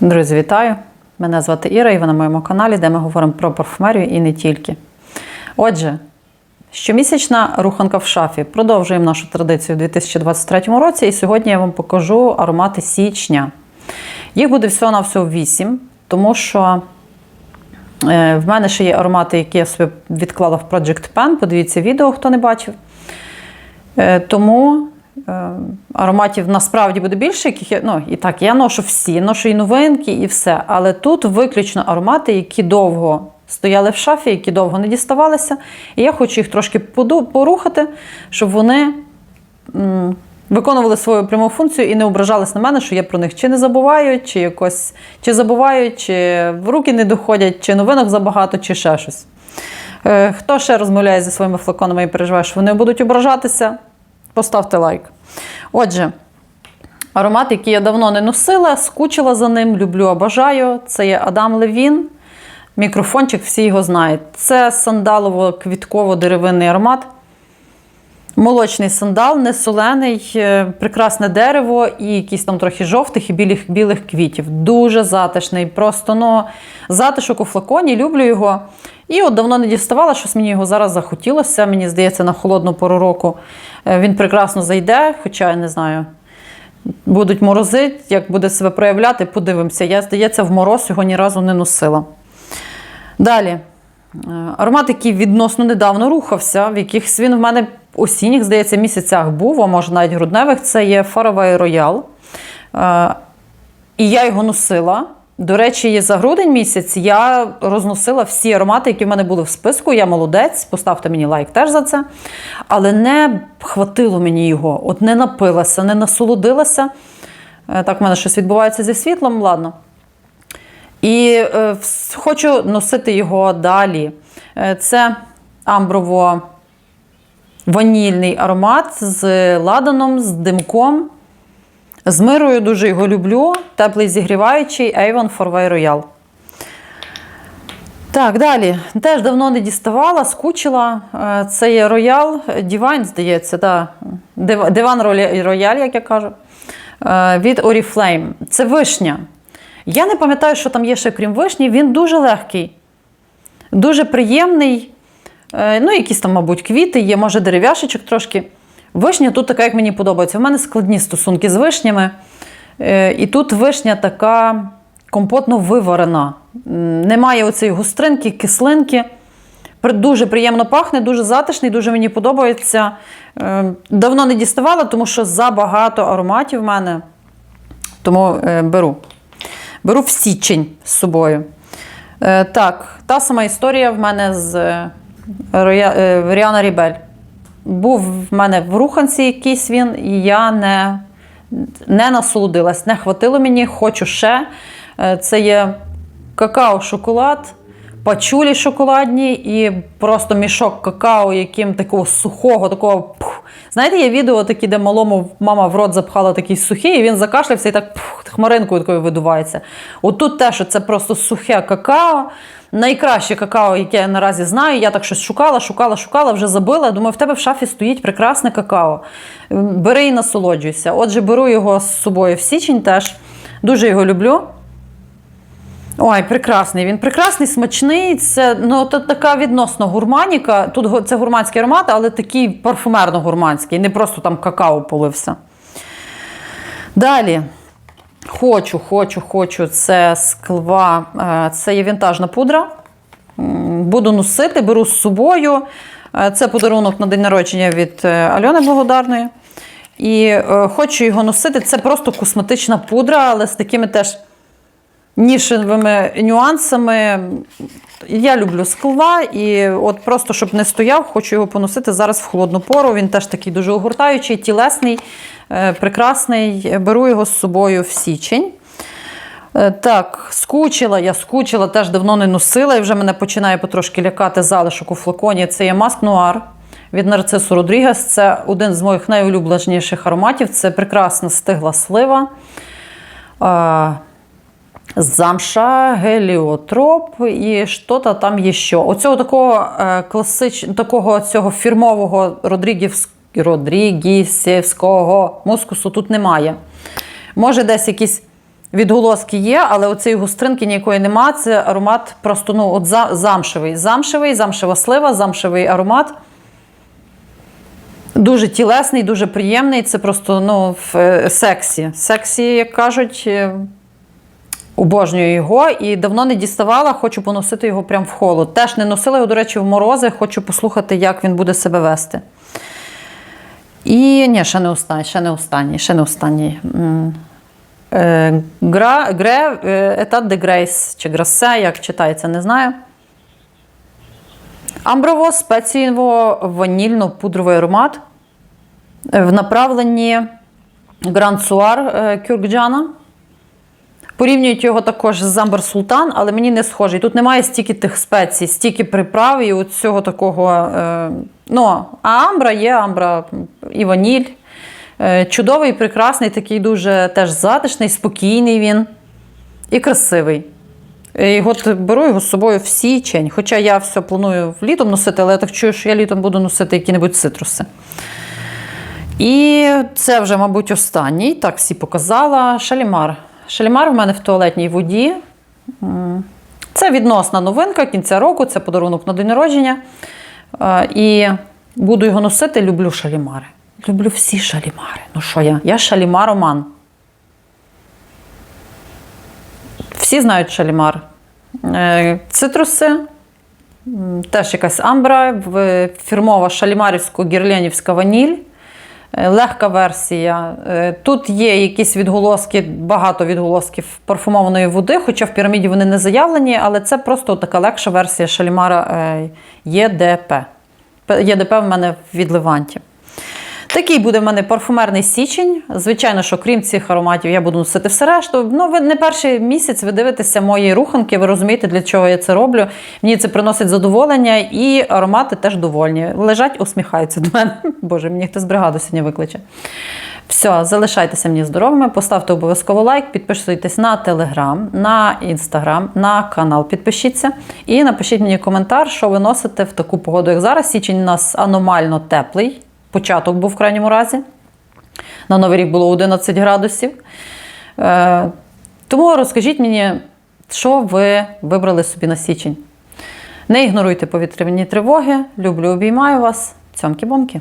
Друзі, вітаю! Мене звати Іра, і ви на моєму каналі, де ми говоримо про парфумерію і не тільки. Отже, щомісячна руханка в шафі. Продовжуємо нашу традицію у 2023 році, і сьогодні я вам покажу аромати січня. Їх буде всього-навсього 8, тому що е, в мене ще є аромати, які я собі відклала в Project Pen. Подивіться відео, хто не бачив. Е, Тому ароматів насправді буде більше, яких я, ну, і так, я ношу всі, ношу і новинки, і все. Але тут виключно аромати, які довго стояли в шафі, які довго не діставалися. І я хочу їх трошки порухати, щоб вони м, виконували свою пряму функцію і не ображались на мене, що я про них чи не забуваю, чи якось чи забувають, чи в руки не доходять, чи новинок забагато, чи ще щось. Е, Хто ще розмовляє зі своїми флаконами і переживає, що вони будуть ображатися, поставте лайк. Отже, аромат, який я давно не носила, скучила за ним, люблю, обажаю. Це є Адам Левін. Мікрофончик, всі його знають. Це сандалово-квітково-деревинний аромат. Молочний сандал, не солений, е, прекрасне дерево і якісь там трохи жовтих і білих, білих квітів. Дуже затишний. Просто ну, затишок у флаконі, люблю його. І от давно не діставала, щось мені його зараз захотілося. Мені здається, на холодну пору року е, він прекрасно зайде, хоча я не знаю. Будуть морозити, як буде себе проявляти, подивимося. Я, здається, в мороз його ні разу не носила. Далі. Е, Аромат, який відносно недавно рухався, в якихось він в мене осінніх, здається, місяцях був, а може навіть грудневих, це є Royal. Е, І я його носила. До речі, за грудень місяць я розносила всі аромати, які в мене були в списку. Я молодець, поставте мені лайк теж за це. Але не хватило мені його, от не напилася, не насолодилася. Е, Так, в мене щось відбувається зі світлом, ладно. І е, хочу носити його далі. Е, це амброво-ванільний аромат з ладаном, з димком. З мирою дуже його люблю. Теплий зігріваючий Avon Forway Royal. Так, далі. Теж давно не діставала, скучила. Е, Це є Royal Divine, здається, да. Диван Royal, як я кажу. Е, Від Oriflame. Це вишня. Я не пам'ятаю, що там є ще крім вишні. Він дуже легкий, дуже приємний. Е, Ну, якісь там, мабуть, квіти є, може, дерев'яшечок трошки. Вишня тут така, як мені подобається. У мене складні стосунки з вишнями. Е, І тут вишня така компотно виварена. Немає оцієї гостринки, кислинки. Дуже приємно пахне, дуже затишний, дуже мені подобається. Е, Давно не діставала, тому що забагато ароматів в мене. Тому е, беру. Беру в січень з собою. Так, та сама історія в мене з Ріана Рібель. Був в мене в руханці якийсь він, і я не, не насолодилась, не хватило мені, хочу ще. Е, Це є какао-шоколад, пачулі шоколадні і просто мішок какао, яким такого сухого, такого. пух. Знаєте, є відео такі, де малому мама в рот запхала такий сухий, і він закашлявся і так пух, хмаринкою такою видувається. Отут те, що це просто сухе какао. Найкраще какао, яке я наразі знаю. Я так щось шукала, шукала, шукала, вже забила. Думаю, в тебе в шафі стоїть прекрасне какао. Бери і насолоджуйся. Отже, беру його з собою в січень теж. Дуже його люблю. Ой, прекрасний. Він прекрасний, смачний. Це ну, то така відносно гурманіка. Тут це гурманський аромат, але такий парфумерно-гурманський, не просто там какао полився. Далі. Хочу, хочу, хочу. Це склва, е, це є вінтажна пудра. Буду носити, беру з собою. Е, Це подарунок на день народження від е, Альони Благодарної. І хочу його носити. Це просто косметична пудра, але з такими теж нішевими нюансами. Я люблю скла, і от просто щоб не стояв, хочу його поносити зараз в холодну пору. Він теж такий дуже огортаючий, тілесний, прекрасний. Беру його з собою в січень. Е, Так, скучила, я скучила, теж давно не носила, і вже мене починає потрошки лякати залишок у флаконі. Це є Маск Нуар від Нарцису Родрігес. Це один з моїх найулюбленіших ароматів. Це прекрасна стигла слива. Замша, геліотроп і що то там є що. Оцього такого е, класич... такого цього фірмового Родрігівс... Родрігісівського мускусу тут немає. Може, десь якісь Відголоски є, але оцієї гостринки ніякої нема. Це аромат просто ну, от замшевий. Замшевий, замшева слива, замшевий аромат. Дуже тілесний, дуже приємний. Це просто ну, в- е, сексі. Сексі, як кажуть, е, обожнюю його і давно не діставала, хочу поносити його прямо в холод. Теж не носила його, до речі, в морози, хочу послухати, як він буде себе вести. І ні, ще не останній, ще не останній, ще не останній. Гра, гре, е, етат де Грейс чи Грасе, як читається, не знаю. Амброво спецієво ванільно-пудровий аромат е, в направленні Гранд Суар е, Кюркджана. Порівнюють його також з Амбер Султан, але мені не схожий. Тут немає стільки тих спецій, стільки приправ і от цього такого. Е, ну, а Амбра є Амбра і ваніль. Е, чудовий, прекрасний, такий дуже теж затишний, спокійний він і красивий. І от беру його з собою в січень. Хоча я все планую літом носити, але я так чую, що я літом буду носити які-небудь цитруси. І це вже, мабуть, останній. Так, всі показала. Шалімар. Шалімар в мене в туалетній воді. Це відносна новинка кінця року, це подарунок на день народження. Е, І буду його носити. Люблю шалімари. Люблю всі шалімари. Ну що я? Я шалімароман. Всі знають шалімар. Е, Цитруси, теж якась амбра, фірмова шалімарівсько-гірленівська ваніль. Е, Легка версія. Е, Тут є якісь відголоски, багато відголосків парфумованої води, хоча в піраміді вони не заявлені, але це просто така легша версія шалімара е, ЄДП. П- ЄДП в мене від Леванті. Такий буде в мене парфумерний січень. Звичайно, що крім цих ароматів, я буду носити все решту. Ну, ви не перший місяць ви дивитеся мої руханки, ви розумієте, для чого я це роблю. Мені це приносить задоволення, і аромати теж довольні. Лежать, усміхаються до мене. Боже, мені хтось бригаду сьогодні викличе. Все, залишайтеся мені здоровими, поставте обов'язково лайк, підписуйтесь на телеграм, на інстаграм, на канал. Підпишіться і напишіть мені коментар, що ви носите в таку погоду, як зараз. Січень у нас аномально теплий. Початок був в крайньому разі. На Новий рік було 11 градусів. Е, тому розкажіть мені, що ви вибрали собі на січень. Не ігноруйте повітряні тривоги. Люблю, обіймаю вас. Цьомки-бомки.